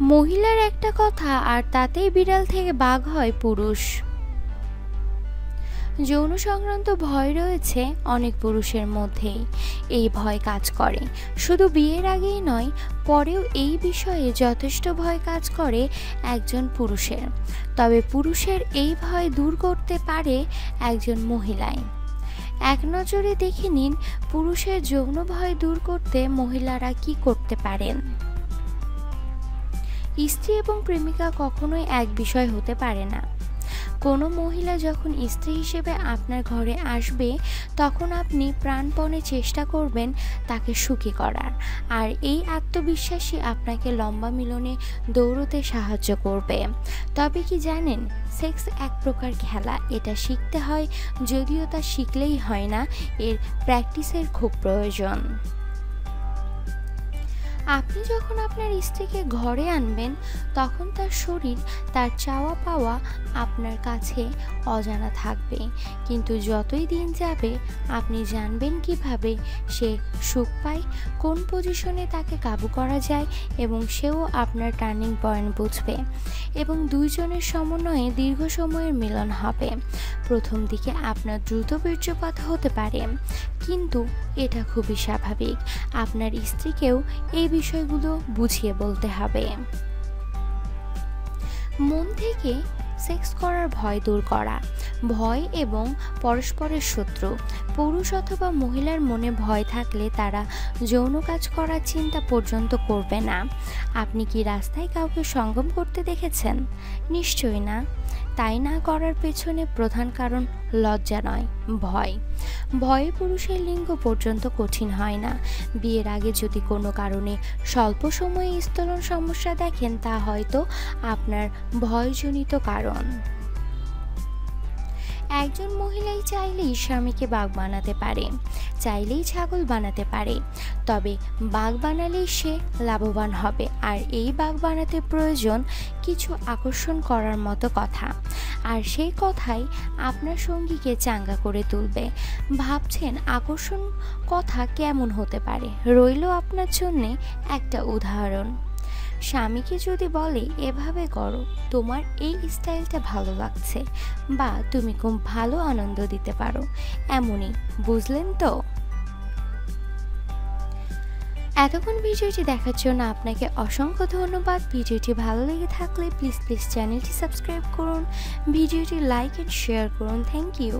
মহিলার একটা কথা আর তাতেই বিড়াল থেকে বাঘ হয় পুরুষ। যৌন সংক্রান্ত ভয় রয়েছে অনেক পুরুষের মধ্যেই। এই ভয় কাজ করে। শুধু বিয়ের আগেই নয়, পরেও এই বিষয়ে যথেষ্ট ভয় কাজ করে একজন পুরুষের। তবে পুরুষের এই ভয় দূর করতে পারে একজন মহিলায় এক নজরে দেখে নিন পুরুষের যৌন ভয় দূর করতে মহিলারা কি করতে পারেন। স্ত্রী এবং প্রেমিকা কখনোই এক বিষয় হতে পারে না। কোনো মহিলা যখন স্ত্রী হিসেবে আপনার ঘরে আসবে, তখন আপনি প্রাণপণে চেষ্টা করবেন তাকে সুখী করার। আর এই আত্মবিশ্বাসই আপনাকে লম্বা মিলনে দৌড়তে সাহায্য করবে। তবে কি জানেন, সেক্স এক প্রকার খেলা। এটা শিখতে হয়, যদিও তা শিখলেই হয় না। এর প্র্যাকটিসের খুব প্রয়োজন। আপনি যখন আপনার স্ত্রীকে ঘরে আনবেন, তখন তার শরীর, তার চাওয়া পাওয়া আপনার কাছে অজানা থাকবে। কিন্তু যতই দিন যাবে, আপনি জানবেন কীভাবে সে সুখ পায়, কোন পজিশনে তাকে কাবু করা যায় এবং সেও আপনার টার্নিং পয়েন্ট বুঝবে এবং দুইজনের সমন্বয়ে দীর্ঘ সময়ের মিলন হবে। প্রথম দিকে আপনার দ্রুত বীর্যপাত হতে পারে। কিন্তু এটা খুবই স্বাভাবিক। আপনার স্ত্রীকেও এই বিষয়গুলো বুঝিয়ে বলতে হবে। মন থেকে সেক্স করার ভয় দূর করা। ভয় এবং পরস্পরের শত্রু। পুরুষ অথবা মহিলার মনে ভয় থাকলে তারা যৌন কাজ করার চিন্তা পর্যন্ত করবে না। আপনি কি রাস্তায় কাউকে সঙ্গম করতে দেখেছেন? নিশ্চয়ই না। তাই না করার পেছনে প্রধান কারণ লজ্জা নয়, ভয়। ভয়ে পুরুষের লিঙ্গ পর্যন্ত কঠিন হয় না। বিয়ের আগে যদি কোনো কারণে স্বল্প সময়ে স্তরণ সমস্যা দেখেন, তা হয়তো আপনার ভয়জনিত কারণ। একজন মহিলাই চাইলেই স্বামীকে বাঘ বানাতে পারে, চাইলেই ছাগল বানাতে পারে। তবে বাঘ বানালেই সে লাভবান হবে আর এই বাঘ বানাতে প্রয়োজন কিছু আকর্ষণ করার মতো কথা। আর সেই কথাই আপনার সঙ্গীকে চাঙ্গা করে তুলবে। ভাবছেন আকর্ষণ কথা কেমন হতে পারে? রইল আপনার জন্যে একটা উদাহরণ। স্বামীকে যদি বলে, এভাবে করো, তোমার এই স্টাইলটা ভালো লাগছে বা তুমি খুব ভালো আনন্দ দিতে পারো। এমনই, বুঝলেন তো? এতক্ষণ ভিডিওটি দেখার জন্য আপনাকে অসংখ্য ধন্যবাদ। ভিডিওটি ভালো লেগে থাকলে প্লিজ প্লিজ চ্যানেলটি সাবস্ক্রাইব করুন। ভিডিওটি লাইক অ্যান্ড শেয়ার করুন। Thank you